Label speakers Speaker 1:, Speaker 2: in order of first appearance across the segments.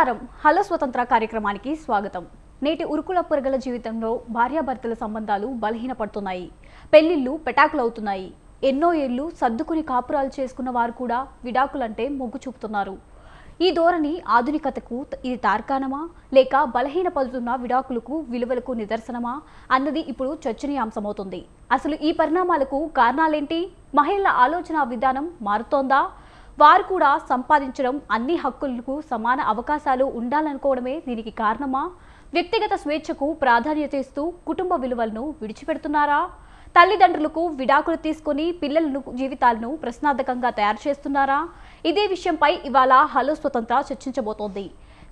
Speaker 1: నమస్కారం. హలో స్వతంత్ర కార్యక్రమానికి స్వాగతం. నేటి ఉరుకుల పొరగల జీవితంలో భార్యాభర్తల సంబంధాలు బలహీనపడుతున్నాయి. పెళ్ళిళ్ళు పెటాకులవుతున్నాయి. ఎన్నో ఏళ్ళు సర్దుకుని కాపురాలు చేసుకున్న వారు కూడా విడాకులంటే మొగ్గు చూపుతున్నారు. ఈ ధోరణి ఆధునికతకు ఇది తార్కాణమా? లేక బలహీనపడుతున్న విడాకులకు విలువలకు నిదర్శనమా? అన్నది ఇప్పుడు చర్చనీయాంశమవుతుంది. అసలు ఈ పరిణామాలకు కారణాలేంటి? మహిళల ఆలోచన విధానం మారుతోందా? వారు కూడా సంపాదించడం అన్ని హక్కులకు సమాన అవకాశాలు ఉండాలనుకోవడమే దీనికి కారణమా? వ్యక్తిగత స్వేచ్ఛకు ప్రాధాన్యత ఇస్తూ కుటుంబ విలువలను విడిచిపెడుతున్నారా? తల్లిదండ్రులకు విడాకులు తీసుకొని పిల్లలను జీవితాలను ప్రశ్నార్థకంగా తయారు చేస్తున్నారా? ఇదే విషయంపై ఇవాళ హలో స్వతంత్ర చర్చించబోతోంది.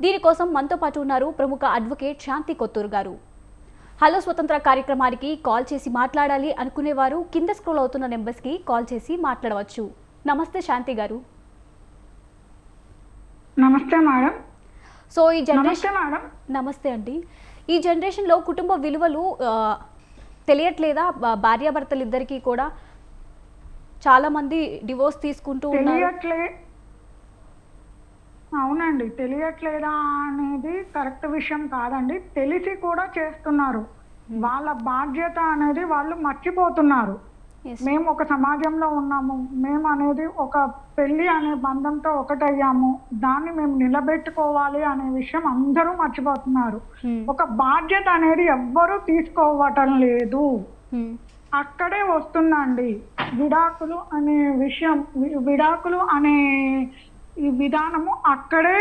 Speaker 1: దీనికోసం మనతో పాటు ఉన్నారు ప్రముఖ అడ్వకేట్ శాంతి కొత్తూరు గారు. హలో స్వతంత్ర కార్యక్రమానికి కాల్ చేసి మాట్లాడాలి అనుకునేవారు కింద స్క్రోల్ అవుతున్న నెంబర్స్కి కాల్ చేసి మాట్లాడవచ్చు. నమస్తే శాంతి గారు.
Speaker 2: నమస్తే మేడం.
Speaker 1: సో ఈ
Speaker 2: నమస్తే
Speaker 1: జనరేషన్
Speaker 2: మేడం.
Speaker 1: నమస్తే అండి. ఈ జనరేషన్లో కుటుంబ విలువలు తెలియట్లేదా? భార్యాభర్తలు ఇద్దరికీ కూడా చాలా మంది డివోర్స్ తీసుకుంటూ ఉన్నారు.
Speaker 2: అవునండి తెలియట్లేదా అనేది కరెక్ట్ విషయం కాదండి. తెలిసి కూడా చేస్తున్నారు. వాళ్ళ బాధ్యత అనేది వాళ్ళు మర్చిపోతున్నారు. మేము ఒక సమాజంలో ఉన్నాము. మేము అనేది ఒక పెళ్ళి అనే బంధంతో ఒకటయ్యాము. దాన్ని మేము నిలబెట్టుకోవాలి అనే విషయం అందరూ మర్చిపోతున్నారు.
Speaker 1: Hmm.
Speaker 2: ఒక బాధ్యత అనేది ఎవ్వరూ తీసుకోవటం లేదు.
Speaker 1: Hmm.
Speaker 2: అక్కడే వస్తుందండి. విడాకులు అనే విషయం విడాకులు అనే ఈ విధానము అక్కడే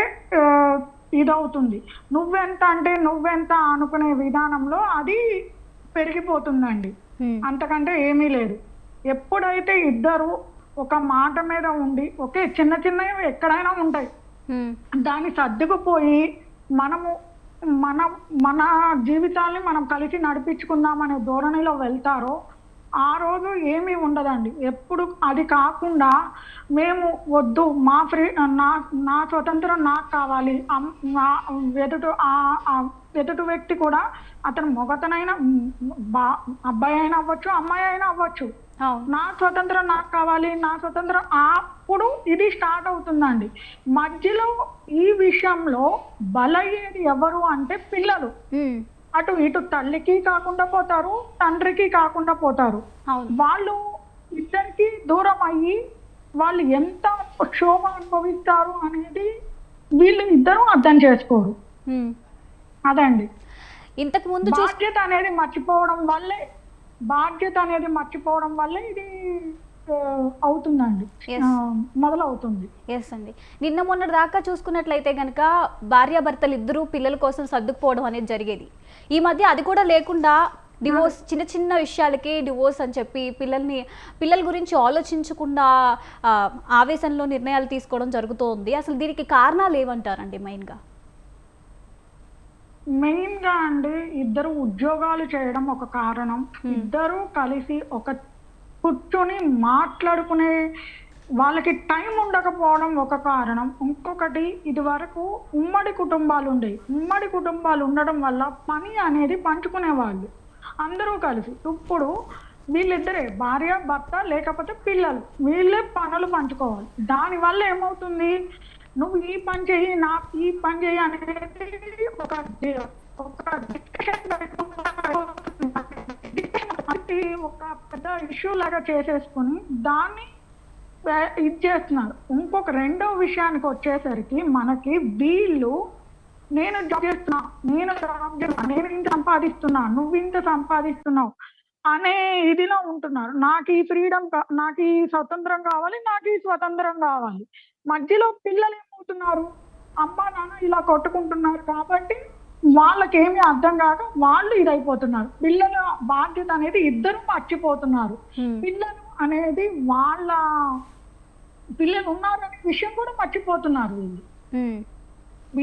Speaker 2: ఇదవుతుంది. నువ్వెంత అంటే నువ్వెంత అనుకునే విధానంలో అది పెరిగిపోతుందండి.
Speaker 1: Hmm.
Speaker 2: అంతకంటే ఏమీ లేదు. ఎప్పుడైతే ఇద్దరు ఒక మాట మీద ఉండి ఒకే చిన్న చిన్నవి ఎక్కడైనా ఉంటాయి. దాన్ని సర్దుకుపోయి మనము మన మన జీవితాన్ని మనం కలిసి నడిపించుకుందామనే ధోరణిలో వెళ్తారో ఆ రోజు ఏమీ ఉండదండి. ఎప్పుడు అది కాకుండా మేము వద్దు మా ఫ్రీ నా నా స్వతంత్రం నాకు కావాలి. నా ఎదుటి ఆ- ఎదుటి వ్యక్తి కూడా అతను మొగతనైనా బా అబ్బాయి అయినా అవ్వచ్చు అమ్మాయి అయినా అవ్వచ్చు. నా స్వతంత్రం నాకు కావాలి నా స్వతంత్రం అప్పుడు ఇది స్టార్ట్ అవుతుందండి. మధ్యలో ఈ విషయంలో బలయ్యేది ఎవరు అంటే పిల్లలు.
Speaker 1: Hmm.
Speaker 2: అటు ఇటు తల్లికి కాకుండా పోతారు తండ్రికి కాకుండా పోతారు. వాళ్ళు ఇద్దరికి దూరం అయ్యి వాళ్ళు ఎంత క్షోభ అనుభవిస్తారు అనేది వీళ్ళు ఇద్దరు అర్థం చేసుకోరు.
Speaker 1: Hmm.
Speaker 2: అదండి.
Speaker 1: ఇంతకు ముందు
Speaker 2: బాధ్యత అనేది మర్చిపోవడం వల్లే బాధ్యత అనేది మర్చిపోవడం వల్లే ఇది అవుతుందండి. మొదలవుతుంది.
Speaker 1: ఎస్ అండి. నిన్న మొన్నటి దాకా చూసుకున్నట్లయితే కనుక భార్యాభర్తలు ఇద్దరూ పిల్లల కోసం సర్దుకుపోవడం అనేది జరిగేది. ఈ మధ్య అది కూడా లేకుండా డివోర్స్ చిన్న చిన్న విషయాలకి డివోర్స్ అని చెప్పి పిల్లల్ని పిల్లల గురించి ఆలోచించకుండా ఆ, ఆవేశంలో నిర్ణయాలు తీసుకోవడం జరుగుతోంది. అసలు దీనికి కారణాలు ఏమంటారండి మెయిన్గా?
Speaker 2: మెయిన్గా అండి ఇద్దరు ఉద్యోగాలు చేయడం ఒక కారణం. ఇద్దరు కలిసి ఒక కూర్చొని మాట్లాడుకునే వాళ్ళకి టైం ఉండకపోవడం ఒక కారణం. ఇంకొకటి ఇది వరకు ఉమ్మడి కుటుంబాలు ఉండేవి ఉమ్మడి కుటుంబాలు ఉండడం వల్ల పని అనేది పంచుకునేవాళ్ళు. అందరూ కలిసి. ఇప్పుడు వీళ్ళిద్దరే భార్య భర్త లేకపోతే పిల్లలు. వీళ్ళే పనులు పంచుకోవాలి. దానివల్ల ఏమవుతుంది? నువ్వు ఈ పని చెయ్యి నా ఈ పని చెయ్యి అనేది ఒక ఒక ఒక పెద్ద ఇష్యూ లాగా చేసేసుకుని దాన్ని ఇది చేస్తున్నారు. ఇంకొక రెండో విషయానికి వచ్చేసరికి మనకి వీళ్ళు నేను జాబ్ చేస్తున్నా నేను జాబ్ చేస్తున్నా నేను ఇంత సంపాదిస్తున్నా నువ్వు ఇంత సంపాదిస్తున్నావు అనే ఇదిలో ఉంటున్నారు. నాకు ఈ ఫ్రీడమ్ నాకు ఈ స్వతంత్రం కావాలి నాకు ఈ స్వతంత్రం కావాలి. మధ్యలో పిల్లలు ఏమవుతున్నారు? అమ్మ నాన్న ఇలా కొట్టుకుంటున్నారు కాబట్టి వాళ్ళకేమీ అర్థం కాక వాళ్ళు ఇదైపోతున్నారు. పిల్లల బాధ్యత అనేది ఇద్దరు మర్చిపోతున్నారు. పిల్లలు అనేది వాళ్ళ పిల్లలు ఉన్నారు అనే విషయం కూడా మర్చిపోతున్నారు వీళ్ళు.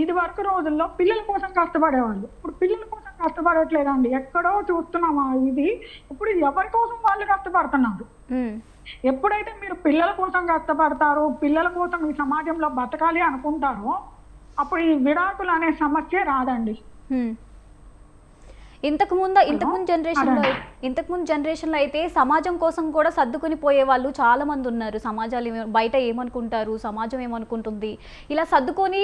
Speaker 2: ఇది వరకు రోజుల్లో పిల్లల కోసం కష్టపడేవాళ్ళు. ఇప్పుడు పిల్లల కోసం కష్టపడట్లేదండి. ఎక్కడో చూస్తున్నాం ఆ ఇది ఇప్పుడు ఎవరి కోసం వాళ్ళు కష్టపడుతున్నారు? ఎప్పుడైతే మీరు పిల్లల కోసం కష్టపడతారో పిల్లల కోసం ఈ సమాజంలో బతకాలి అనుకుంటారో అప్పుడు ఈ విడాకులు అనే సమస్య రాదండి.
Speaker 1: ఇంతకు ముందు ఇంతకు ముందు జనరేషన్లో ఇంతకు ముందు జనరేషన్లో అయితే సమాజం కోసం కూడా సర్దుకుని పోయే వాళ్ళు చాలా మంది ఉన్నారు. సమాజాలు బయట ఏమనుకుంటారు? సమాజం ఏమనుకుంటుంది? ఇలా సర్దుకొని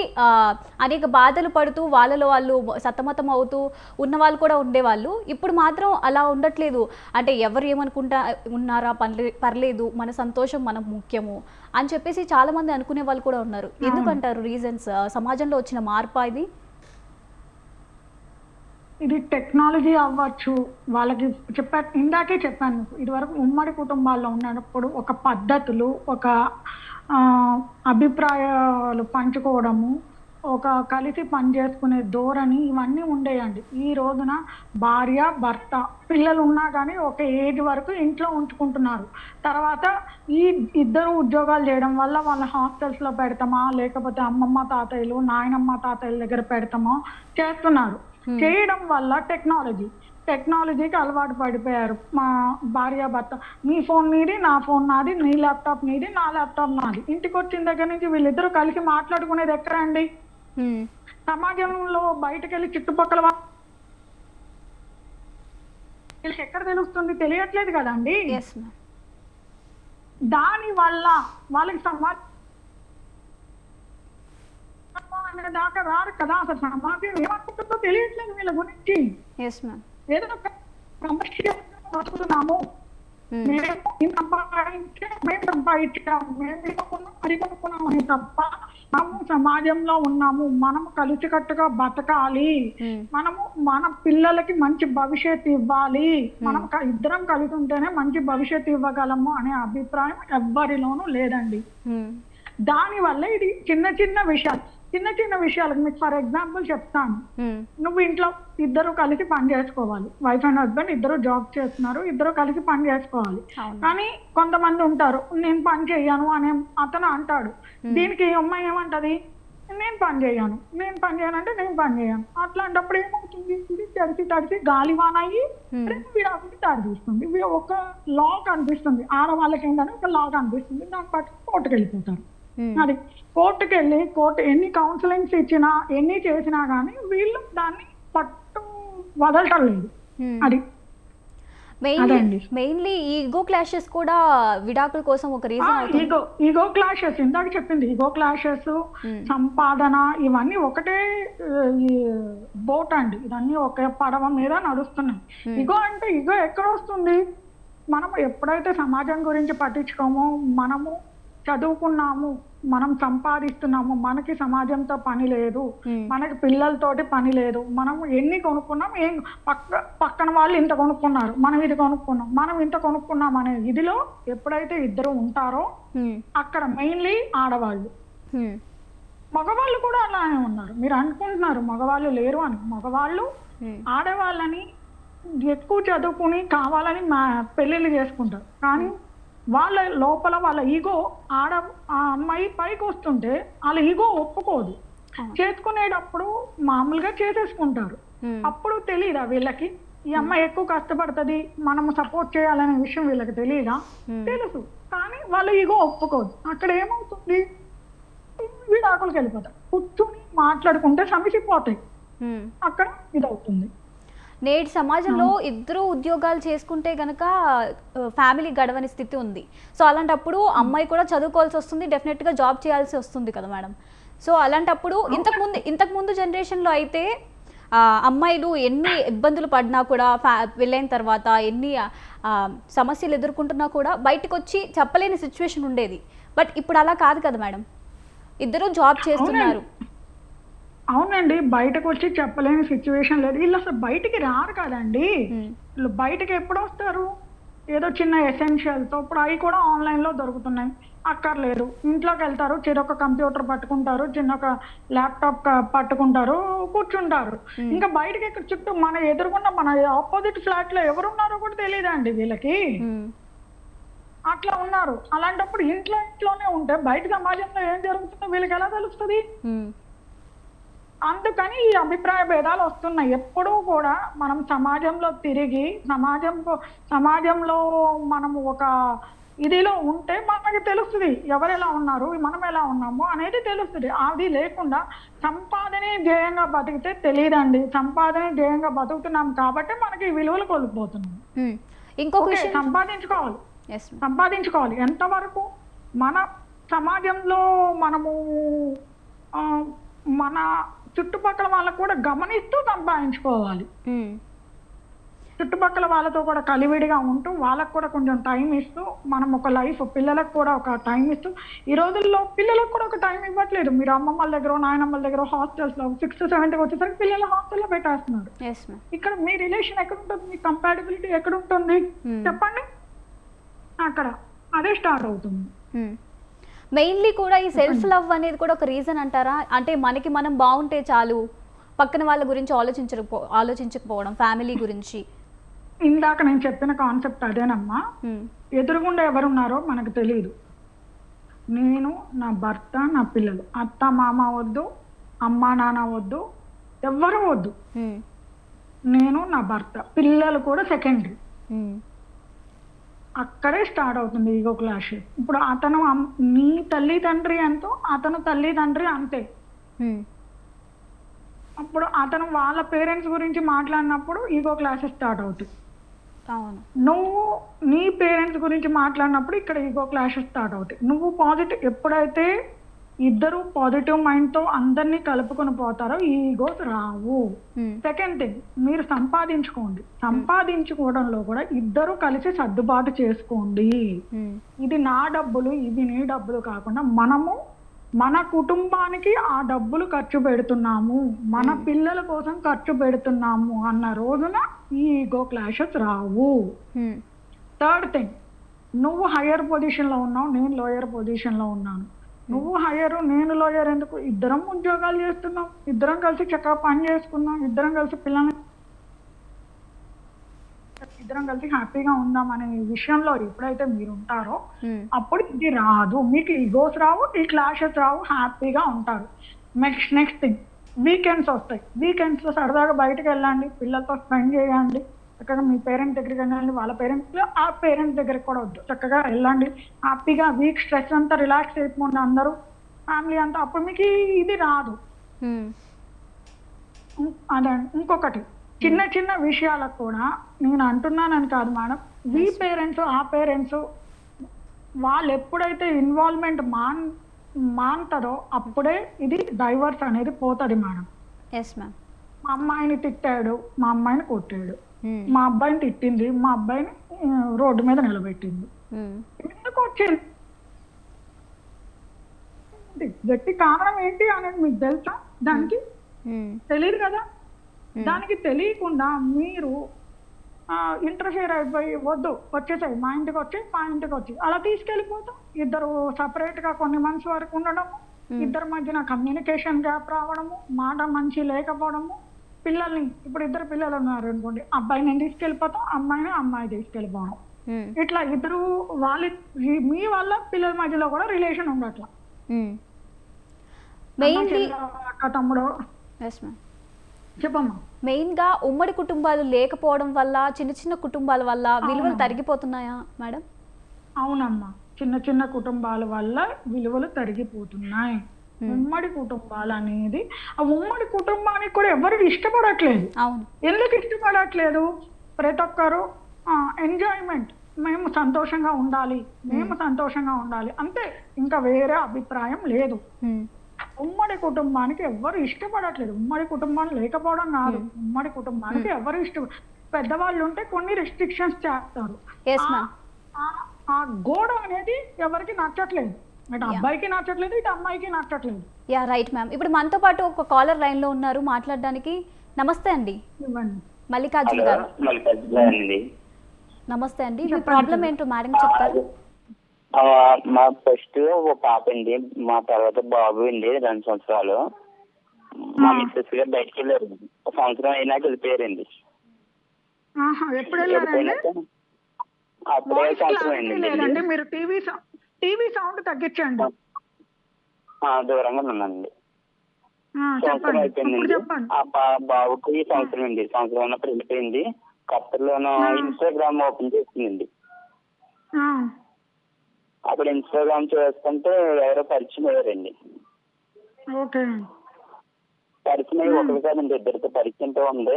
Speaker 1: అనేక బాధలు పడుతూ వాళ్ళలో వాళ్ళు సతమతం అవుతూ ఉన్న వాళ్ళు కూడా ఉండేవాళ్ళు. ఇప్పుడు మాత్రం అలా ఉండట్లేదు. అంటే ఎవరు ఏమనుకుంటా ఉన్నారా? పర్లే పర్లేదు. మన సంతోషం మనకు ముఖ్యము అని చెప్పేసి చాలా మంది అనుకునే వాళ్ళు కూడా ఉన్నారు. ఎందుకంటారు రీజన్స్? సమాజంలో వచ్చిన మార్పా ఇది?
Speaker 2: ఇది టెక్నాలజీ అవ్వచ్చు. వాళ్ళకి చెప్పా ఇందాకే చెప్పాను ఇదివరకు ఉమ్మడి కుటుంబాల్లో ఉన్నప్పుడు ఒక పద్ధతులు ఒక అభిప్రాయాలు పంచుకోవడము ఒక కలిసి పనిచేసుకునే ధోరణి ఇవన్నీ ఉండేయండి. ఈ రోజున భార్య భర్త పిల్లలు ఉన్నా కానీ ఒక ఏజ్ వరకు ఇంట్లో ఉంచుకుంటున్నారు. తర్వాత ఈ ఇద్దరు ఉద్యోగాలు చేయడం వల్ల వాళ్ళ హాస్టల్స్లో పెడతామా లేకపోతే అమ్మమ్మ తాతయ్యలు నాయనమ్మ తాతయ్యల దగ్గర పెడతామా చేస్తున్నారు. చేయడం వల్ల టెక్నాలజీ టెక్నాలజీకి అలవాటు పడిపోయారు. మా భార్య భర్త నీ ఫోన్ నీది నా ఫోన్ నాది నీ ల్యాప్టాప్ నీది నా ల్యాప్టాప్ నాది. ఇంటికి వచ్చిన దగ్గర నుంచి వీళ్ళిద్దరూ కలిసి మాట్లాడుకునేది ఎక్కడ అండి
Speaker 1: హ్మ్.
Speaker 2: సమాజంలో బయటకు వెళ్ళి చుట్టుపక్కల వీళ్ళకి ఎక్కడ తెలుస్తుంది? తెలియట్లేదు కదండి. దాని వల్ల వాళ్ళకి సమాజం అనే దాకా రారు కదా? అసలు సమాజం ఏమనుకుంటుందో తెలియట్లేదు వీళ్ళ గురించి. ఏదో ఒక వస్తున్నాము మేము ఇంత సంపాదించాం మేము సంపాదించాం మేము ఇది కొనుక్కున్నాం అది కొనుక్కున్నాం అని తప్ప మనము సమాజంలో ఉన్నాము. మనము కలిసికట్టుగా బతకాలి. మనము మన పిల్లలకి మంచి భవిష్యత్తు ఇవ్వాలి. మనం క- ఇద్దరం కలిసి ఉంటేనే మంచి భవిష్యత్తు ఇవ్వగలము అనే అభిప్రాయం ఎవ్వరిలోనూ లేదండి. దానివల్ల ఇది చిన్న చిన్న విషయాలు. చిన్న చిన్న విషయాలకు మీకు ఫర్ ఎగ్జాంపుల్ చెప్తాను. నువ్వు ఇంట్లో ఇద్దరు కలిసి పని చేసుకోవాలి. వైఫ్ అండ్ హస్బెండ్ ఇద్దరు జాబ్ చేస్తున్నారు. ఇద్దరు కలిసి పని చేసుకోవాలి. కానీ కొంతమంది ఉంటారు. నేను పని చేయను అనే అతను అంటాడు. దీనికి అమ్మాయి ఏమంటది? నేను పని చేయను. నేను పని చేయను అంటే నేను పని చేయను. అట్లాంటప్పుడు ఏమవుతుంది? ఇది తడిసి తడిసి గాలివాన అయ్యి
Speaker 1: Hmm.
Speaker 2: రెండు విడాకులు దారి తీస్తుంది. ఇవి ఒక లా కనిపిస్తుంది. ఆడవాళ్ళకి ఏంటంటే ఒక లా కనిపిస్తుంది. దాన్ని బట్టి కోర్టుకు వెళ్ళిపోతారు. అది కోర్టుకి వెళ్ళి కోర్టు ఎన్ని కౌన్సిలింగ్స్ ఇచ్చినా ఎన్ని చేసినా కానీ వీళ్ళు దాన్ని పట్టు వదలటం లేదు. అది.
Speaker 1: మెయిన్లీ ఈగో క్లాషెస్ కూడా విడాకుల కోసం ఒక రీజన్
Speaker 2: ఈగో ఈగో క్లాషెస్ ఇందాక చెప్పింది. Ego clashes. సంపాదన ఇవన్నీ ఒకటే బోట్ అండి. ఇవన్నీ ఒకే పడవ మీద నడుస్తున్నాయి. ఈగో అంటే ఈగో ఎక్కడ వస్తుంది? మనం ఎప్పుడైతే సమాజం గురించి పట్టించుకోమో మనము చదువుకున్నాము మనం సంపాదిస్తున్నాము మనకి సమాజంతో పని లేదు. మనకి పిల్లలతోటి పని లేదు మనం ఎన్ని కొనుక్కున్నాం ఏం పక్క పక్కన వాళ్ళు ఇంత కొనుక్కున్నారు మనం ఇది కొనుక్కున్నాం మనం ఇంత కొనుక్కున్నాం అనే ఇదిలో ఎప్పుడైతే ఇద్దరు ఉంటారో. అక్కడ మెయిన్లీ ఆడవాళ్ళు. మగవాళ్ళు కూడా అలానే ఉన్నారు మీరు అనుకుంటున్నారు మగవాళ్ళు లేరు అని మగవాళ్ళు. ఆడవాళ్ళని ఎక్కువ చదువుకుని కావాలని మా పెళ్ళిళ్ళు చేసుకుంటారు కానీ వాళ్ళ లోపల వాళ్ళ ఈగో ఆడ ఆ అమ్మాయి పైకి వస్తుంటే వాళ్ళ ఈగో ఒప్పుకోదు. చేసుకునేటప్పుడు మామూలుగా చేసేసుకుంటారు. అప్పుడు తెలియదా వీళ్ళకి? ఈ అమ్మాయి ఎక్కువ కష్టపడుతుంది మనం సపోర్ట్ చేయాలనే విషయం వీళ్ళకి తెలియదా. తెలుసు. కానీ వాళ్ళ ఈగో ఒప్పుకోదు. అక్కడ ఏమవుతుంది? విడాకులకు వెళ్ళిపోతారు కూర్చొని మాట్లాడుకుంటే సమసిపోతాయి. అక్కడ ఇదవుతుంది.
Speaker 1: నేటి సమాజంలో ఇద్దరు ఉద్యోగాలు చేసుకుంటే గనక ఫ్యామిలీ గడవని స్థితి ఉంది. సో అలాంటప్పుడు అమ్మాయి కూడా చదువుకోవాల్సి వస్తుంది డెఫినెట్గా జాబ్ చేయాల్సి వస్తుంది కదా మేడం. సో అలాంటప్పుడు ఇంతకు ముందు ఇంతకు ముందు జనరేషన్లో అయితే అమ్మాయిలు ఎన్ని ఇబ్బందులు పడినా కూడా ఫ్యా వెళ్ళైన తర్వాత ఎన్ని సమస్యలు ఎదుర్కొంటున్నా కూడా బయటకు వచ్చి చెప్పలేని సిచ్యువేషన్ ఉండేది. బట్ ఇప్పుడు అలా కాదు కదా మేడం. ఇద్దరు జాబ్ చేస్తున్నారు.
Speaker 2: అవునండి బయటకు వచ్చి చెప్పలేని సిచ్యువేషన్ లేదు. వీళ్ళు అసలు బయటికి రారు కదండి. వీళ్ళు బయటకి ఎప్పుడు వస్తారు? ఏదో చిన్న ఎసెన్షియల్తో ఇప్పుడు అవి కూడా ఆన్లైన్లో దొరుకుతున్నాయి. అక్కర్లేదు. ఇంట్లోకి వెళ్తారు చిరొక కంప్యూటర్ పట్టుకుంటారు చిన్న ఒక ల్యాప్టాప్ పట్టుకుంటారు కూర్చుంటారు. ఇంకా బయటకి ఎక్కడ చుట్టూ మన ఎదురుకున్న మన ఆపోజిట్ ఫ్లాట్లో ఎవరున్నారో కూడా తెలియదండి వీళ్ళకి. అట్లా ఉన్నారు. అలాంటప్పుడు ఇంట్లో ఇంట్లోనే ఉంటే బయట సమాజంలో ఏం జరుగుతుందో వీళ్ళకి ఎలా తెలుస్తుంది. అందుకని ఈ అభిప్రాయ భేదాలు వస్తున్నాయి. ఎప్పుడూ కూడా మనం సమాజంలో తిరిగి సమాజం సమాజంలో మనము ఒక ఇదిలో ఉంటే మనకి తెలుస్తుంది ఎవరు ఎలా ఉన్నారు మనం ఎలా ఉన్నాము అనేది తెలుస్తుంది. అది లేకుండా సంపాదనే ధ్యేయంగా బతికితే తెలియదండి సంపాదనే ధ్యేయంగా బతుకుతున్నాం కాబట్టి మనకి విలువలు కోల్పోతున్నాం.
Speaker 1: ఇంకొక
Speaker 2: సంపాదించుకోవాలి. సంపాదించుకోవాలి. ఎంతవరకు మన సమాజంలో మనము మన చుట్టుపక్కల వాళ్ళకు కూడా గమనిస్తూ సంపాదించుకోవాలి. చుట్టుపక్కల వాళ్ళతో కూడా కలివిడిగా ఉంటూ వాళ్ళకు కూడా కొంచెం టైం ఇస్తూ మనం ఒక లైఫ్ పిల్లలకు కూడా ఒక టైం ఇస్తూ ఈ రోజుల్లో పిల్లలకు కూడా ఒక టైం ఇవ్వట్లేదు. మీరు అమ్మమ్మల దగ్గర నాయనమ్మల దగ్గర హాస్టల్స్లో సిక్స్త్ సెవెంత్ వచ్చేసరికి పిల్లలు హాస్టల్లో పెట్టేస్తున్నారు. ఇక్కడ మీ రిలేషన్ ఎక్కడ ఉంటుంది మీ కంపాటబిలిటీ ఎక్కడ ఉంటుంది. చెప్పండి. అక్కడ అదే స్టార్ట్ అవుతుంది.
Speaker 1: మెయిన్లీ కూడా ఈ సెల్ఫ్ లవ్ అనేది కూడా ఒక రీజన్ అంటారా? అంటే మనకి మనం బాగుంటే చాలు పక్కన వాళ్ళ గురించి ఆలోచించకపో ఆలోచించకపోవడం ఫ్యామిలీ గురించి.
Speaker 2: ఇందాక నేను చెప్పిన కాన్సెప్ట్ అదేనమ్మా.
Speaker 1: మ్మ్.
Speaker 2: ఎదురుగుండా ఎవరున్నారో మనకు తెలియదు నేను నా భర్త నా పిల్లలు. అత్త మామ వద్దు అమ్మ నాన్న వద్దు ఎవ్వరు వద్దు. నేను నా భర్త. పిల్లలు కూడా సెకండరీ. అక్కడే స్టార్ట్ అవుతుంది ఈగో క్లాష్ ఇప్పుడు అతను నీ తల్లి తండ్రి ఎంతో అతను తల్లి తండ్రి అంతే. అప్పుడు అతను వాళ్ళ పేరెంట్స్ గురించి మాట్లాడినప్పుడు ఈగో క్లాసెస్ స్టార్ట్ అవుతాయి.
Speaker 1: అవును.
Speaker 2: నువ్వు నీ పేరెంట్స్ గురించి మాట్లాడినప్పుడు ఇక్కడ ఈగో క్లాషెస్ స్టార్ట్ అవుతాయి. నువ్వు పాజిటివ్ ఎప్పుడైతే ఇద్దరు పాజిటివ్ మైండ్తో అందరినీ కలుపుకొని పోతారో ఈగోస్ రావు. సెకండ్ థింగ్ మీరు సంపాదించుకోండి. సంపాదించుకోవడంలో కూడా ఇద్దరు కలిసి సర్దుబాటు చేసుకోండి.
Speaker 1: మ్మ్.
Speaker 2: ఇది నా డబ్బులు ఇది నీ డబ్బులు కాకుండా మనము మన కుటుంబానికి ఆ డబ్బులు ఖర్చు పెడుతున్నాము. మన పిల్లల కోసం ఖర్చు పెడుతున్నాము అన్న రోజున ఈ ఈగో క్లాషెస్ రావు. థర్డ్ థింగ్ నువ్వు హయ్యర్ పొజిషన్లో ఉన్నావు నేను లోయర్ పొజిషన్లో ఉన్నాను. నువ్వు హయ్యర్ నేను లోయర్ ఎందుకు? ఇద్దరం ఉద్యోగాలు చేస్తున్నాం. ఇద్దరం కలిసి చక్కగా పని చేసుకున్నాం. ఇద్దరం కలిసి పిల్లల్ని ఇద్దరం కలిసి హ్యాపీగా ఉందాం అనే విషయంలో ఎప్పుడైతే మీరు ఉంటారో. అప్పుడు ఇది రాదు. మీకు ఈగోస్ రావు ఈ క్లాషెస్ రావు హ్యాపీగా ఉంటారు. నెక్స్ట్ నెక్స్ట్ థింగ్ వీకెండ్స్ వస్తాయి. వీకెండ్స్లో సరదాగా బయటకు వెళ్ళండి. పిల్లలతో స్పెండ్ చేయండి. చక్కగా మీ పేరెంట్స్ దగ్గరికి వెళ్ళండి వాళ్ళ పేరెంట్స్ ఆ పేరెంట్స్ దగ్గరికి కూడా వద్దు. చక్కగా వెళ్ళండి. హ్యాపీగా వీక్ స్ట్రెస్ అంతా రిలాక్స్ అయిపోండి అందరూ. ఫ్యామిలీ అంతా అప్పుడు మీకు ఇది రాదు. అదే ఇంకొకటి చిన్న చిన్న విషయాలకు కూడా నేను అంటున్నానని కాదు మేడం. ఈ పేరెంట్స్ ఆ పేరెంట్స్ వాళ్ళు ఎప్పుడైతే ఇన్వాల్వ్మెంట్ మాన్ మానుతుందో అప్పుడే ఇది డైవర్స్ అనేది పోతుంది మేడం. మా అమ్మాయిని తిట్టాడు మా అమ్మాయిని కొట్టాడు. మా అబ్బాయిని తిట్టింది. మా అబ్బాయిని రోడ్డు మీద నిలబెట్టింది.
Speaker 1: మ్మ్.
Speaker 2: ఎందుకు వచ్చింది? గట్టి కారణం ఏంటి అనేది మీకు తెలుసా? దానికి
Speaker 1: మ్మ్.
Speaker 2: తెలియదు కదా? దానికి తెలియకుండా మీరు ఇంటర్ఫియర్ అయిపోయి వద్దు వచ్చేసాయి మా ఇంటికి వచ్చి మా ఇంటికి వచ్చి. అలా తీసుకెళ్ళిపోతాం. ఇద్దరు separate గా కొన్ని మంత్స్ వరకు ఉండడము. ఇద్దరి మధ్యన కమ్యూనికేషన్ గ్యాప్ రావడము. మాట మంచి లేకపోవడము. పిల్లల్ని ఇప్పుడు ఇద్దరు పిల్లలు ఉన్నారు అనుకోండి అబ్బాయి నేను తీసుకెళ్ళిపోతాం అమ్మాయిని అమ్మాయి తీసుకెళ్ళిపోవడం. ఇట్లా ఇద్దరు వాళ్ళ మీ వల్ల పిల్లల మధ్యలో కూడా రిలేషన్ ఉండట్లా. తమ్ముడు. చెప్పమ్మా.
Speaker 1: మెయిన్గా ఉమ్మడి కుటుంబాలు లేకపోవడం వల్ల చిన్న చిన్న కుటుంబాల వల్ల విలువలు తరిగిపోతున్నాయా మేడం?
Speaker 2: అవునమ్మా. చిన్న చిన్న కుటుంబాల వల్ల విలువలు తరిగిపోతున్నాయి. ఉమ్మడి కుటుంబాలు అనేది ఆ ఉమ్మడి కుటుంబానికి కూడా ఎవరు ఇష్టపడట్లేదు. ఎందుకు ఇష్టపడట్లేదు? ప్రతి ఒక్కరు ఎంజాయ్మెంట్ మేము సంతోషంగా ఉండాలి. మేము సంతోషంగా ఉండాలి. అంతే. ఇంకా వేరే అభిప్రాయం లేదు.
Speaker 1: మ్మ్.
Speaker 2: ఉమ్మడి కుటుంబానికి ఎవరు ఇష్టపడట్లేదు. ఉమ్మడి కుటుంబం లేకపోవడం కాదు. ఉమ్మడి కుటుంబానికి ఎవరు ఇష్టం పెద్దవాళ్ళు ఉంటే కొన్ని రెస్ట్రిక్షన్స్ చేస్తారు. ఆ గోడ అనేది ఎవరికి నచ్చట్లేదు. అబ్బాయికి నచ్చట్లేదు ఇటు అమ్మాయికి నచ్చట్లేదు.
Speaker 1: యా రైట్ మ్యామ్ ఇప్పుడు మనతో పాటు ఒక కాలర్ లైన్లో ఉన్నారు మాట్లాడడానికి నమస్తే అండి. మల్లికార్జున గారు. నమస్తే అండి. మీ ప్రాబ్లం ఏంటో మేడం చెప్తారు?
Speaker 3: మా ఫస్ట్ ఒక పాప అండి మా తర్వాత బాబు అండి రెండు సంవత్సరాలు. మా మిస్సెస్ గారు బయటకు వెళ్ళారు. ఒక సంవత్సరం అయినాక వెళ్ళిపోయారండి.
Speaker 2: ఎప్పుడు
Speaker 3: అప్పుడే సంవత్సరం అయిందండి.
Speaker 2: మీరు టీవీ టీవీ సౌండ్ తగ్గించండి.
Speaker 3: దూరంగా ఉన్నానండి
Speaker 2: ఆ,
Speaker 3: సంవత్సరం అయిపోయిందండి. బాబుకి సంవత్సరం అండి. సంవత్సరం ఉన్నప్పుడు వెళ్ళిపోయింది. కొత్తలోనూ ఇన్స్టాగ్రామ్ ఓపెన్ చేసిందండి. అక్కడ ఇన్స్టాగ్రామ్ చూస్తుంటే ఎవరో పరిచయం అయ్యారండి.
Speaker 2: ఓకే.
Speaker 3: పరిచయం అయ్యి ఒకరు కాదండి ఇద్దరితో పరిచయంతో ఉంది.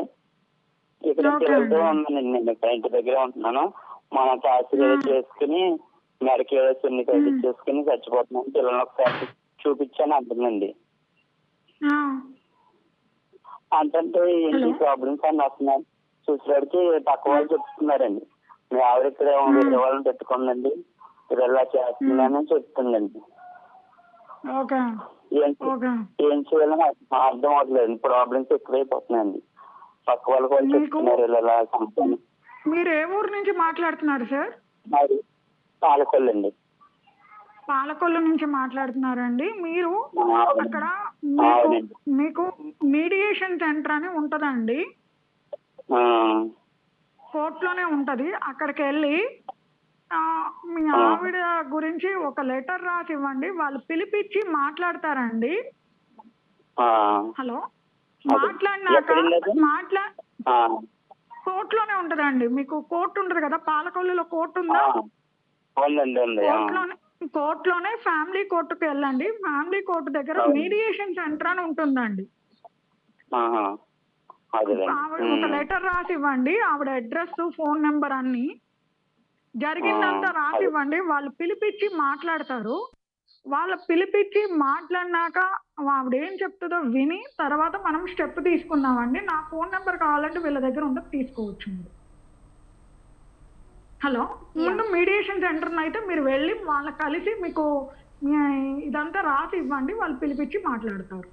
Speaker 3: ఇక్కడ పిల్లలతో. ఉన్నానండి. నేను ఇంటి దగ్గర ఉంటున్నాను. మన క్లాస్ చేసుకుని మెడకి ఏదో సున్ని చేసుకుని చచ్చిపోతున్నాను. పిల్లల్ని ఒకసారి చూపించాను అంటుందండి. అంటే ఏంటి. ప్రాబ్లమ్స్ అన్ని వస్తున్నాయి. చూసేవాడికి పక్క వాళ్ళు చెప్తున్నారండి. మీ ఆవిడ ఇక్కడ వేరే వాళ్ళని పెట్టుకుందండి. ఇది ఇలా చేస్తుందని చెప్తుందండి.
Speaker 2: ఓకే.
Speaker 3: ఏం చే-
Speaker 2: ఓకే.
Speaker 3: ఏం చేయాలో నాకు అర్థం అవట్లేదు ప్రాబ్లమ్స్ ఎక్కువైపోతున్నాయండి. పక్క వాళ్ళు కూడా చెప్తున్నారు ఇలా
Speaker 2: మీరు ఏ ఊరు నుంచి మాట్లాడుతున్నారు సార్?
Speaker 3: మరి పాలకొల్లండి.
Speaker 2: పాలకొల్లు నుంచి మాట్లాడుతున్నారండి. మీరు. అక్కడ మీకు మీడియేషన్ సెంటర్ అని ఉంటదండి. కోర్టులోనే ఉంటది. అక్కడికి వెళ్ళి మీ ఆవిడ గురించి ఒక లెటర్ రాసి ఇవ్వండి వాళ్ళు పిలిపించి మాట్లాడతారండి. హలో. మాట్లాడినాక? మాట్లా కోర్టులోనే ఉంటదండి. మీకు కోర్టు ఉంటది కదా? పాలకొల్లులో కోర్టు ఉందా?
Speaker 3: ఉందండి ఉంది ఆ.
Speaker 2: కోర్టులోనే కోర్టులోనే ఫ్యామిలీ కోర్టుకు వెళ్ళండి. ఫ్యామిలీ కోర్టు దగ్గర. మీడియేషన్ సెంటర్ అని ఉంటుందండి. ఆవిడ ఒక. లెటర్ రాసి ఇవ్వండి ఆవిడ అడ్రస్ ఫోన్ నెంబర్ అన్ని. జరిగిందంతా రాసి. ఇవ్వండి వాళ్ళు పిలిపించి మాట్లాడతారు. వాళ్ళ పిలిపించి మాట్లాడినాక ఆవిడ ఏం చెప్తుందో విని తర్వాత మనం స్టెప్ తీసుకుందామండి. నా ఫోన్ నెంబర్ కావాలంటే వీళ్ళ దగ్గర ఉంటుంది తీసుకోవచ్చు మీరు. హలో? ముందు మీడియేషన్ సెంటర్ అయితే మీరు వెళ్ళి వాళ్ళ కలిసి మీకు ఇదంతా రాసి ఇవ్వండి వాళ్ళు పిలిపించి మాట్లాడతారు.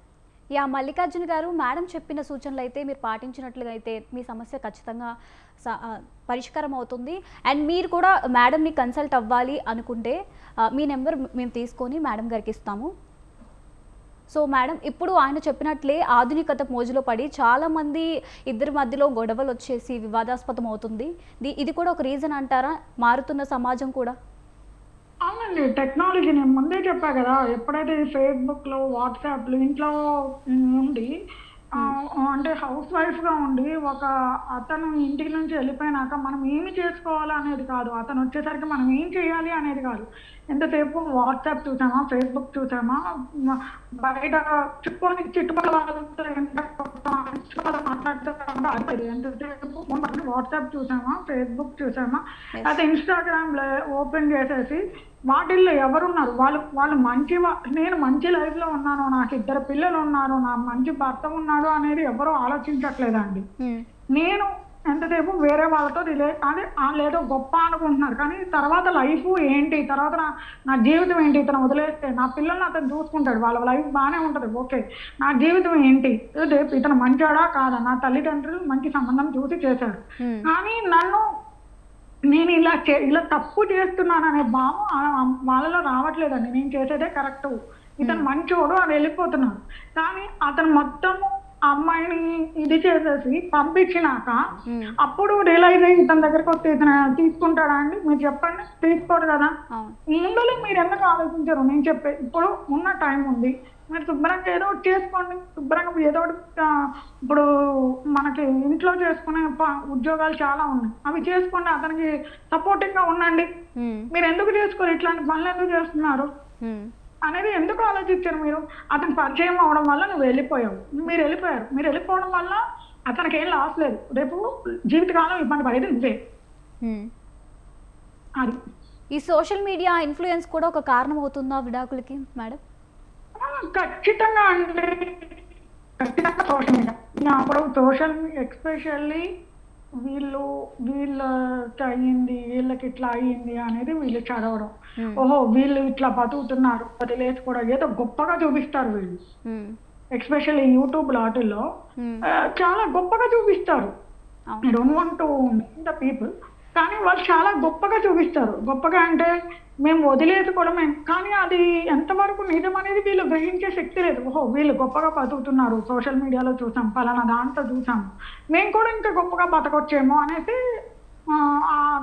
Speaker 1: యా మల్లికార్జున గారు మేడం చెప్పిన సూచనలు అయితే మీరు పాటించినట్లుగా అయితే మీ సమస్య ఖచ్చితంగా పరిష్కారం అవుతుంది అండ్ మీరు కూడా మేడంని కన్సల్ట్ అవ్వాలి అనుకుంటే మీ నెంబర్ మేము తీసుకొని మేడం గారికి ఇస్తాము. సో మేడం ఇప్పుడు ఆయన చెప్పినట్లే ఆధునికత మోజులో పడి చాలామంది ఇద్దరి మధ్యలో గొడవలు వచ్చేసి వివాదాస్పదం అవుతుంది. ఇది కూడా ఒక రీజన్ అంటారా? మారుతున్న సమాజం కూడా?
Speaker 2: అవునండి టెక్నాలజీ నేను ముందే చెప్పా కదా ఎప్పుడైతే ఫేస్బుక్లో వాట్సాప్లో ఇంట్లో ఉండి అంటే హౌస్ వైఫ్గా ఉండి ఒక అతను ఇంటి నుంచి వెళ్ళిపోయినాక మనం ఏమి చేసుకోవాలి అనేది కాదు. అతను వచ్చేసరికి మనం ఏం చేయాలి అనేది కాదు. ఎంతసేపు వాట్సాప్ చూసామా ఫేస్బుక్ చూసామా బయట చుట్టుకొని చుట్టుపక్కల వాళ్ళతో ఎంత మాట్లాడుతూ ఎంతసేపు వాట్సాప్ చూసామా ఫేస్బుక్ చూసామా. అయితే ఇన్స్టాగ్రామ్ ఓపెన్ చేసేసి వాటిల్లో ఎవరున్నారు వాళ్ళు వాళ్ళు మంచి నేను మంచి లైఫ్లో ఉన్నాను నాకు ఇద్దరు పిల్లలు ఉన్నారు నా మంచి భర్త ఉన్నాడు అనేది ఎవరు ఆలోచించట్లేదండి
Speaker 1: హ్మ్.
Speaker 2: నేను ఎంతసేపు వేరే వాళ్ళతో రిలే వాళ్ళు ఏదో గొప్ప అనుకుంటున్నారు. కానీ తర్వాత లైఫ్ ఏంటి? తర్వాత నా నా జీవితం ఏంటి? ఇతను వదిలేస్తే నా పిల్లల్ని అతను చూసుకుంటాడు. వాళ్ళ లైఫ్ బాగానే ఉంటుంది. ఓకే. నా జీవితం ఏంటి? రేపు ఇతను మంచోడా కాదా? నా తల్లిదండ్రులు మంచి సంబంధం చూసి చేశారు.
Speaker 1: హ్మ్.
Speaker 2: కానీ నన్ను నేను ఇలా చే ఇలా తప్పు చేస్తున్నాను అనే భావం వాళ్ళలో రావట్లేదండి. నేను చేసేదే కరెక్ట్. ఇతను మంచోడు అని వెళ్ళిపోతున్నారు కానీ అతను మొత్తం ఆ అమ్మాయిని ఇది చేసేసి పంపించినాక. అప్పుడు రియలైజ్ అయ్యి ఇతని దగ్గరకు వస్తే ఇతను తీసుకుంటాడా అండి? మీరు చెప్పండి. తీసుకోడు కదా. ముందులో మీరు ఎందుకు ఆలోచించరు? నేను చెప్పే ఇప్పుడు ఉన్న టైం ఉంది. మీరు శుభ్రంగా ఏదో ఒకటి చేసుకోండి. శుభ్రంగా ఏదో ఒకటి ఇప్పుడు మనకి ఇంట్లో చేసుకునే ఉద్యోగాలు చాలా ఉన్నాయి. అవి చేసుకోండి. అతనికి సపోర్టింగ్గా ఉండండి. మీరు ఎందుకు చేసుకోరు? ఇట్లాంటి పనులు ఎందుకు చేస్తున్నారు. అనేది ఎందుకు ఆలోచించారు మీరు? అతను పరిచయం అవడం వల్ల నువ్వు వెళ్ళిపోయావు. మీరు వెళ్ళిపోయారు. మీరు వెళ్ళిపోవడం వల్ల అతనికి ఏం లాస్ లేదు. రేపు జీవితకాలం ఇబ్బంది పడేది నువ్వే. అది.
Speaker 1: ఈ సోషల్ మీడియా ఇన్ఫ్లుయెన్స్ కూడా ఒక కారణం అవుతుందా విడాకులకి మేడం?
Speaker 2: ఖచ్చితంగా అండి. ఖచ్చితంగా సోషల్ మీడియా అప్పుడు సోషల్ ఎక్స్పెషల్లీ వీళ్ళు వీళ్ళకి అయ్యింది వీళ్ళకి ఇట్లా అయ్యింది అనేది వీళ్ళు చదవడం. ఓహో వీళ్ళు ఇట్లా బతుకుతున్నారు. వదిలేసి కూడా ఏదో గొప్పగా చూపిస్తారు వీళ్ళు.
Speaker 1: హ్మ్.
Speaker 2: ఎక్స్పెషల్లీ యూట్యూబ్ లాటిల్లో చాలా గొప్పగా చూపిస్తారు. Don't want to the people కానీ వాళ్ళు చాలా గొప్పగా చూపిస్తారు. గొప్పగా అంటే మేము వదిలేసుకోవడమే కానీ అది ఎంతవరకు నిజం అనేది వీళ్ళు గ్రహించే శక్తి లేదు. ఓహో వీళ్ళు గొప్పగా బతుకుతున్నారు. సోషల్ మీడియాలో చూసాం పలానా దాంట్లో చూసాం. మేము కూడా ఇంకా గొప్పగా బతకొచ్చేమో అనేసి ఆ,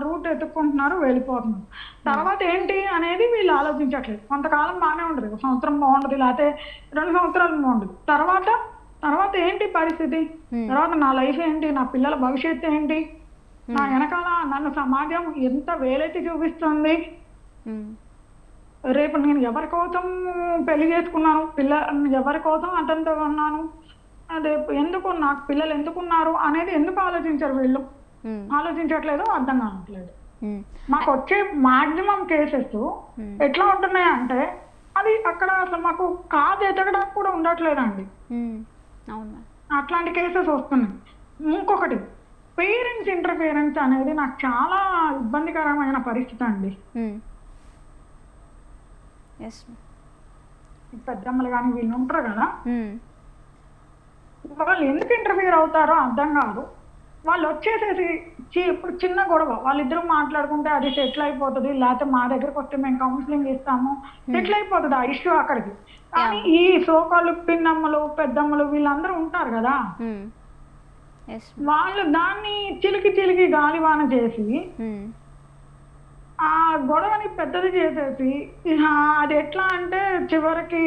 Speaker 2: రూట్ ఎత్తుక్కుంటున్నారు వెళ్ళిపోతున్నారు. తర్వాత ఏంటి అనేది వీళ్ళు ఆలోచించట్లేదు. కొంతకాలం బాగానే ఉంటుంది ఒక సంవత్సరం బాగుంటుంది లేకపోతే రెండు సంవత్సరాలు బాగుంటుంది తర్వాత తర్వాత ఏంటి పరిస్థితి. తర్వాత నా లైఫ్ ఏంటి? నా పిల్లల భవిష్యత్తు ఏంటి? నా వెనకాల నన్ను సమాజం ఎంత వేలెత్తి చూపిస్తుంది. రేపు నేను ఎవరి కోసం పెళ్ళి చేసుకున్నాను? పిల్ల ఎవరి కోసం అతనితో ఉన్నాను? రేపు ఎందుకు నాకు పిల్లలు ఎందుకున్నారు అనేది ఎందుకు ఆలోచించరు వీళ్ళు. ఆలోచించట్లేదు అర్థం కావట్లేదు. మాకు వచ్చే మాక్సిమం కేసెస్. ఎట్లా ఉంటున్నాయి అంటే అది అక్కడ అసలు మాకు కాదు ఎదగడానికి కూడా ఉండట్లేదండి. అట్లాంటి కేసెస్ వస్తున్నాయి. ఇంకొకటి పేరెంట్స్ ఇంటర్ఫియరెన్స్ అనేది నాకు చాలా ఇబ్బందికరమైన పరిస్థితి అండి. ఈ పెద్దమ్మలు కానీ వీళ్ళు ఉంటారు కదా.
Speaker 1: మ్మ్.
Speaker 2: వాళ్ళు ఎందుకు ఇంటర్ఫియర్ అవుతారో అర్థం కాదు. వాళ్ళు వచ్చేసేసి ఇప్పుడు చిన్న గొడవ. వాళ్ళిద్దరూ మాట్లాడుకుంటే అది సెటిల్ అయిపోతుంది. లేకపోతే మా దగ్గరకు వస్తే మేము కౌన్సిలింగ్ ఇస్తాము. సెటిల్ అయిపోతుంది ఆ ఇష్యూ అక్కడికి. కానీ ఈ సోకాలు పిన్నమ్మలు పెద్దమ్మలు వీళ్ళందరూ ఉంటారు కదా. వాళ్ళు దాన్ని చిలికి చిలికి గాలివాన చేసి
Speaker 1: మ్మ్.
Speaker 2: ఆ గొడవని పెద్దది చేసేసి అది ఎట్లా అంటే చివరికి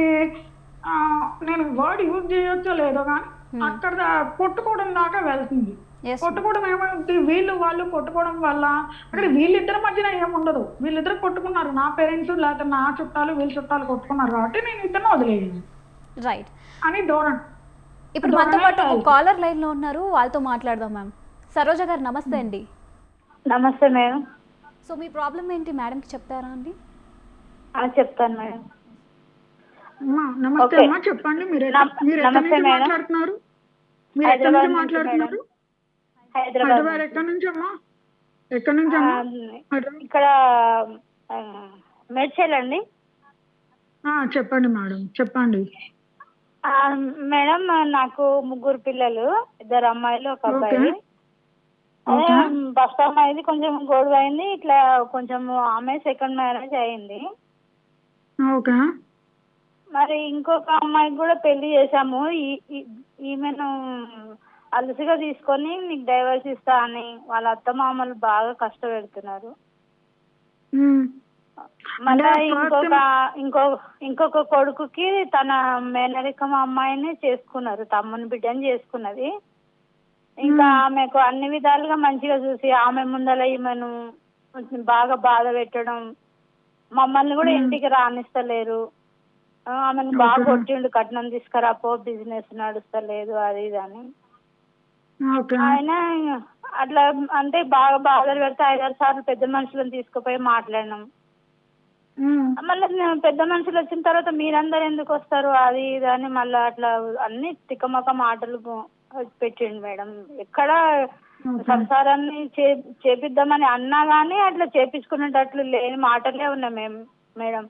Speaker 2: నేను వర్డ్ యూజ్ చేయొచ్చో లేదో కానీ అక్కడ దా- కొట్టుకోవడం దాకా వెళ్తుంది. కొట్టుకోవడం ఏమవుతుంది వీళ్ళు వాళ్ళు కొట్టుకోవడం వల్ల అక్కడ వీళ్ళిద్దరి మధ్యన ఏముండదు. వీళ్ళిద్దరు కొట్టుకున్నారు. నా పేరెంట్స్ లేకపోతే నా చుట్టాలు వీళ్ళ చుట్టాలు కొట్టుకున్నారు కాబట్టి నేను ఇద్దరిని వదిలేయాలి
Speaker 1: రైట్
Speaker 2: అని ధోరణి.
Speaker 1: ఇప్పుడు మనతో పాటు కాలర్ లైన్లో ఉన్నారు. వాళ్ళతో మాట్లాడదాం మ్యామ్ సరోజ గారు నమస్తే అండి.
Speaker 4: నమస్తే మేడం
Speaker 1: సో మీ ప్రాబ్లం ఏంటి? మేడంకి చెప్తారా అండి?
Speaker 4: ఆ, చెప్తాను మేడం
Speaker 2: అమ్మా నమస్తే. అమ్మా చెప్పండి. మీరు మీరు ఎక్కడి నుంచి. మాట్లాడుతున్నారు? మీరు ఎక్కడి నుంచి మాట్లాడుతున్నారు?
Speaker 4: హైదరాబాద్
Speaker 2: ఎక్కడి నుంచి అమ్మా? ఎక్కడి నుంచి అమ్మా?
Speaker 4: ఇక్కడ మేడ్చల్ అండి.
Speaker 2: ఆ, చెప్పండి మేడం చెప్పండి.
Speaker 4: మేడం నాకు ముగ్గురు పిల్లలు ఇద్దరు అమ్మాయిలు ఒక అబ్బాయి. ఫస్ట్ అమ్మాయిది కొంచెం గొడవ అయింది ఇట్లా కొంచెం ఆమె సెకండ్ మ్యారేజ్ అయింది.
Speaker 2: ఓకే.
Speaker 4: మరి ఇంకొక అమ్మాయికి కూడా పెళ్ళి చేశాము. ఈమెను అలసిగా తీసుకొని నీకు డైవర్స్ ఇస్తా అని వాళ్ళ అత్త మామలు బాగా కష్టపెడుతున్నారు. మళ్ళా ఇంకొక ఇంకో ఇంకొక కొడుకుకి తన మేనరికం అమ్మాయిని చేసుకున్నారు తమ్ముని బిడ్డని చేసుకున్నది. ఇంకా ఆమెకు అన్ని విధాలుగా మంచిగా చూసి ఆమె ముందల ఈమెను బాగా బాధ పెట్టడం మమ్మల్ని కూడా ఇంటికి రానిస్తలేరు. ఆమెను బాగా కొట్టిండు కట్నం తీసుకురా పో బిజినెస్ నడుస్తలేదు అది ఇది అని. ఆయన అట్లా అంటే బాగా బాధలు పెడితే ఐదారు సార్లు పెద్ద మనుషులను తీసుకుపోయి మాట్లాడినాం. మళ్ళీ పెద్ద మనుషులు వచ్చిన తర్వాత మీరందరూ ఎందుకు వస్తారు? అది ఇది అని మళ్ళీ అట్లా అన్ని తికమక మాటలు పెట్టిండు మేడం. ఎక్కడ సంసారాన్ని చే చేపిద్దామని అన్నా గానీ అట్లా చేపించుకునేటట్లు లేని మాటలే ఉన్నాయి మేము. మేడం.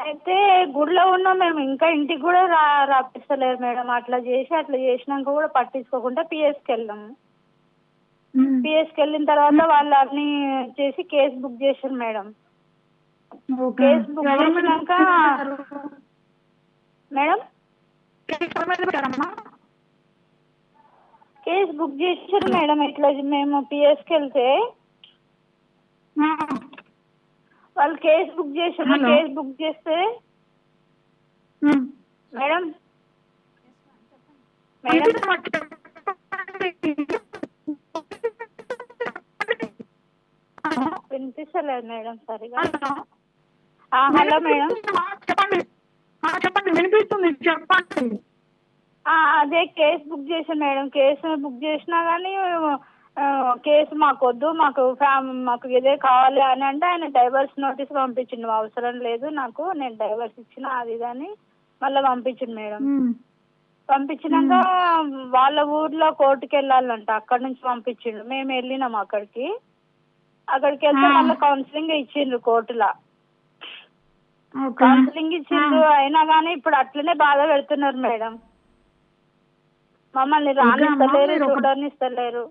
Speaker 4: అయితే గుడిలో ఉన్నాం మేము. ఇంకా ఇంటికి కూడా రా రాపిస్తలేరు మేడం. అట్లా చేసి అట్లా చేసినాక కూడా పట్టించుకోకుండా పిఎస్కి వెళ్ళాము. పిఎస్కి వెళ్ళిన తర్వాత వాళ్ళు అన్ని చేసి కేసు బుక్ చేశారు మేడం
Speaker 2: ఓకే
Speaker 4: కేసు బుక్
Speaker 2: ఎవరి మీద
Speaker 4: చేసినాక
Speaker 2: పెట్టారు?
Speaker 4: మేడం
Speaker 2: కేసు ఎవరి మీద పెట్టారమ్మా?
Speaker 4: కేసు బుక్ చేశారు మేడం ఇట్లా మేము పిఎస్కి వెళ్తే
Speaker 2: ఆ.
Speaker 4: వాళ్ళు కేసు బుక్ చేశారు
Speaker 2: హలో.
Speaker 4: కేసు బుక్ చేస్తే
Speaker 2: ఉమ్.
Speaker 4: మేడం మేడం వినిపిస్తలేదు మేడం సరిగా. Hello madam.
Speaker 2: చెప్పండి. వినిపిస్తుంది. చెప్పండి.
Speaker 4: అదే కేసు బుక్ చేశాను మేడం. కేసు బుక్ చేసినా కానీ కేసు మాకు వద్దు మాకు మాకు ఇదే కావాలి అని అంటే ఆయన డైవర్స్ నోటీస్ పంపించిండు. అవసరం లేదు నాకు. నేను డైవర్స్ ఇచ్చిన అది అని మళ్ళీ పంపించిండు మేడం. పంపించినాక వాళ్ళ ఊర్లో కోర్టుకి వెళ్ళాలంట అక్కడ నుంచి పంపించిండు. మేము వెళ్ళినాం అక్కడికి. అక్కడికి వెళ్తే. మళ్ళీ కౌన్సిలింగ్ ఇచ్చిండ్రు కోర్టులో.
Speaker 2: ఓకే.
Speaker 4: కౌన్సిలింగ్ ఇచ్చిండ్రు అయినా కానీ ఇప్పుడు అట్లనే బాధ పెడుతున్నారు మేడం. మమ్మల్ని రానిస్తలేరు
Speaker 2: మీరు ఒక-
Speaker 4: చూడనిస్తలేరు.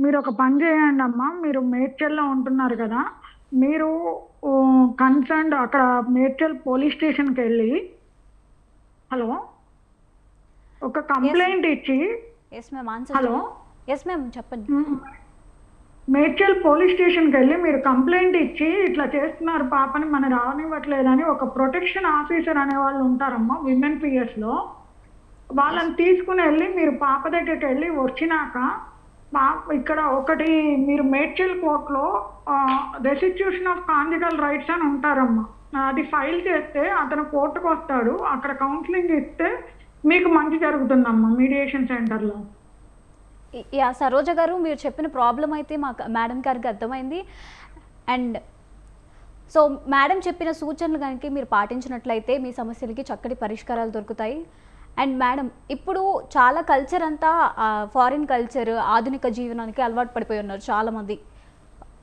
Speaker 2: మీరు ఒక పని చేయండి అమ్మా మీరు మేడ్చల్లో ఉంటున్నారు కదా. మీరు కన్సర్న్ అక్కడ మేడ్చల్ పోలీస్ స్టేషన్కి వెళ్ళి హలో ఒక కంప్లైంట్ ఇచ్చి హలో.
Speaker 1: ఎస్ మ్యామ్ చెప్పండి.
Speaker 2: మేడ్చల్ పోలీస్ స్టేషన్కి వెళ్ళి మీరు కంప్లైంట్ ఇచ్చి ఇట్లా చేస్తున్నారు పాపని మన రానివ్వట్లేదని ఒక ప్రొటెక్షన్ ఆఫీసర్ అనే వాళ్ళు ఉంటారమ్మా విమెన్ పిఎస్లో. వాళ్ళని తీసుకుని వెళ్ళి మీరు పాప దగ్గరికి వెళ్ళి వచ్చినాక మా ఇక్కడ ఒకటి మీరు మేడ్చల్ కోర్టులో రెస్టిట్యూషన్ ఆఫ్ కాంజికల్ రైట్స్ అని ఉంటారమ్మా. అది ఫైల్ చేస్తే అతను కోర్టుకు వస్తాడు అక్కడ కౌన్సిలింగ్ ఇస్తే మీకు మంచి జరుగుతుందమ్మా మీడియేషన్ సెంటర్లో
Speaker 1: యా సరోజ గారు మీరు చెప్పిన ప్రాబ్లం అయితే మాకు మేడం గారికి అర్థమైంది. అండ్ సో మేడం చెప్పిన సూచనలు కనుక మీరు పాటించినట్లయితే మీ సమస్యలకి చక్కటి పరిష్కారాలు దొరుకుతాయి. అండ్ మేడం ఇప్పుడు చాలా కల్చర్ అంతా ఫారిన్ కల్చర్ ఆధునిక జీవనానికి అలవాటు పడిపోయి ఉన్నారు చాలామంది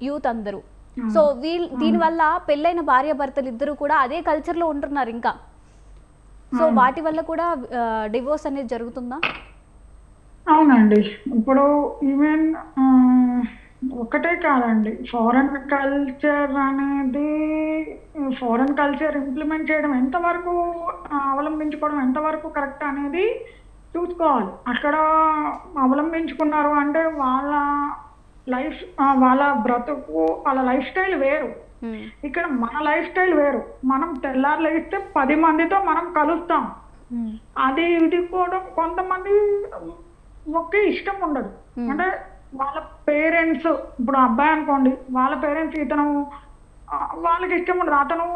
Speaker 1: యూత్ అందరూ. సో వీల్ దీనివల్ల పెళ్ళైన భార్య భర్తలు ఇద్దరు కూడా అదే కల్చర్లో ఉంటున్నారు ఇంకా. సో వాటి వల్ల కూడా డివోర్స్ అనేది జరుగుతుందా?
Speaker 2: అవునండి. ఇప్పుడు ఈవెన్ ఒకటే కాదండి. ఫారెన్ కల్చర్ అనేది ఫారెన్ కల్చర్ ఇంప్లిమెంట్ చేయడం ఎంతవరకు ఆ, అవలంబించుకోవడం ఎంతవరకు కరెక్ట్ అనేది చూసుకోవాలి. అక్కడ అవలంబించుకున్నారు అంటే వాళ్ళ లైఫ్ వాళ్ళ బ్రతుకు వాళ్ళ లైఫ్ స్టైల్ వేరు.
Speaker 1: Hmm.
Speaker 2: ఇక్కడ మన లైఫ్ స్టైల్ వేరు. మనం తెల్లారు లేస్తే పది మందితో మనం కలుస్తాం.
Speaker 1: Hmm.
Speaker 2: అది ఇది కూడా కొంతమంది ఒకే ఇష్టం ఉండదు. అంటే వాళ్ళ పేరెంట్స్ ఇప్పుడు అబ్బాయి అనుకోండి వాళ్ళ పేరెంట్స్ ఇతను వాళ్ళకి ఇష్టం ఉండదు. అతను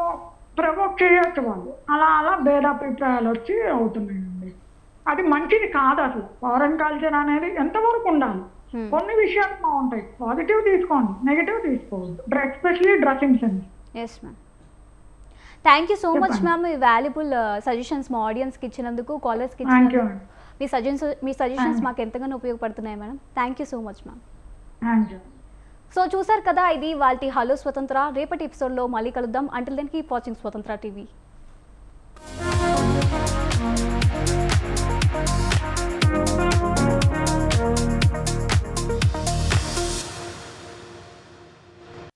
Speaker 2: ప్రవోక్ చేయొచ్చు వాళ్ళు. అలా అలా భేదాభిప్రాయాలు వచ్చి అవుతున్నాయండి. అది మంచిది కాదు అసలు. ఫారెన్ కల్చర్ అనేది ఎంతవరకు ఉండాలి. కొన్ని విషయాలు బాగుంటాయి పాజిటివ్ తీసుకోండి నెగిటివ్ తీసుకోవద్దు. Especially dressing sense.
Speaker 1: Yes ma'am thank you so much. Ma'am ఈ వాల్యుబుల్ సజెషన్స్ మా ఆడియన్స్కి ఇచ్చినందుకు కాలర్స్కి ఇచ్చినందుకు. మీ సజెషన్స్ మీ సజెషన్స్ మాకు ఎంతగానో ఉపయోగపడుతున్నాయి madam thank you so much ma'am so చూసారు కదా ఇది వాళ్ళ హలో స్వతంత్ర. రేపటి ఎపిసోడ్లో మళ్ళీ కలుద్దాం. Until then keep watching Swatantra TV.